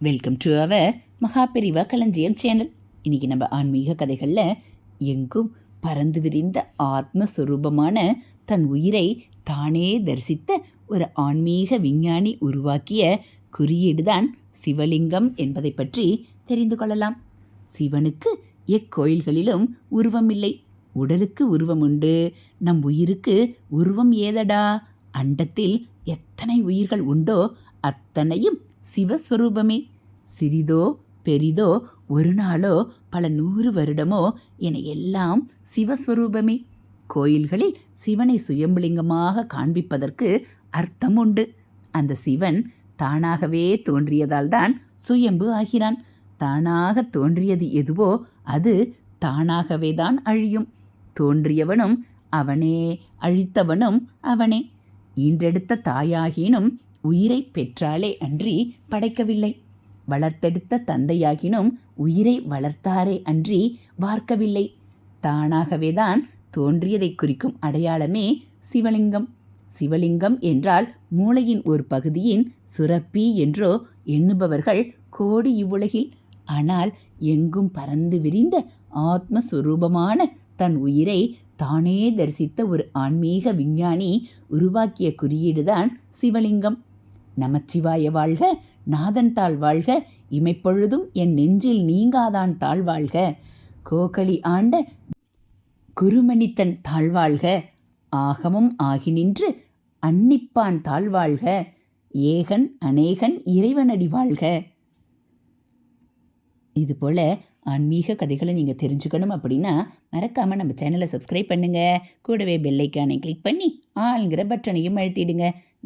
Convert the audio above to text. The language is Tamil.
வெல்கம் டு அவர் மகாபெரிவா களஞ்சியம் சேனல் இன்றைக்கி நம்ம ஆன்மீக கதைகளில் எங்கும் பறந்து விரிந்த ஆத்மஸ்வரூபமான தன் உயிரை தானே தரிசித்த ஒரு ஆன்மீக விஞ்ஞானி உருவாக்கிய குறியீடுதான் சிவலிங்கம் என்பதை பற்றி தெரிந்து கொள்ளலாம். சிவனுக்கு எக்கோயில்களிலும் உருவம் இல்லை உடலுக்கு உருவம் உண்டு நம் உயிருக்கு உருவம் ஏதடா? அண்டத்தில் எத்தனை உயிர்கள் உண்டோ அத்தனையும் சிவஸ்வரூபமே. சிறிதோ பெரிதோ ஒரு நாளோ பல நூறு வருடமோ என எல்லாம் சிவஸ்வரூபமே. கோயில்களில் சிவனை சுயம்புலிங்கமாக காண்பிப்பதற்கு அர்த்தம் உண்டு அந்த சிவன் தானாகவே தோன்றியதால்தான் சுயம்பு ஆகிறான். தானாக தோன்றியது எதுவோ அது தானாகவே தான் அழியும். தோன்றியவனும் அவனே அழித்தவனும் அவனே. ஈன்றெடுத்த தாயாகினும் உயிரை பெற்றாலே அன்றி படைக்கவில்லை. வளர்த்தெடுத்த தந்தையாகினும் உயிரை வளர்த்தாரே அன்றி வார்க்கவில்லை தானாகவேதான் தோன்றியதை குறிக்கும் அடையாளமே சிவலிங்கம். சிவலிங்கம் என்றால் மூளையின் ஒரு பகுதியின் சுரப்பி என்றோ எண்ணுபவர்கள் கோடி இவ்வுலகில். ஆனால் எங்கும் பறந்து விரிந்த ஆத்மஸ்வரூபமான தன் உயிரை தானே தரிசித்த ஒரு ஆன்மீக விஞ்ஞானி உருவாக்கிய குறியீடுதான் சிவலிங்கம். நமச்சிவாய வாழ்க நாதன் தாழ் வாழ்க இமைப்பொழுதும் என் நெஞ்சில் நீங்காதான் தாழ்வாழ்க கோகலி ஆண்ட குருமணித்தன் தாழ்வாழ்க ஆகமும் ஆகி நின்று அன்னிப்பான் தாழ்வாழ்க ஏகன் அநேகன் இறைவனடி வாழ்க. இது போல் ஆன்மீக கதைகளை நீங்கள் தெரிஞ்சுக்கணும் அப்படின்னா மறக்காமல் நம்ம சேனலை சப்ஸ்கிரைப் பண்ணுங்கள் கூடவே பெல்லைக்கானை கிளிக் பண்ணி ஆளுங்கிற பட்டனையும் அழுத்திடுங்க.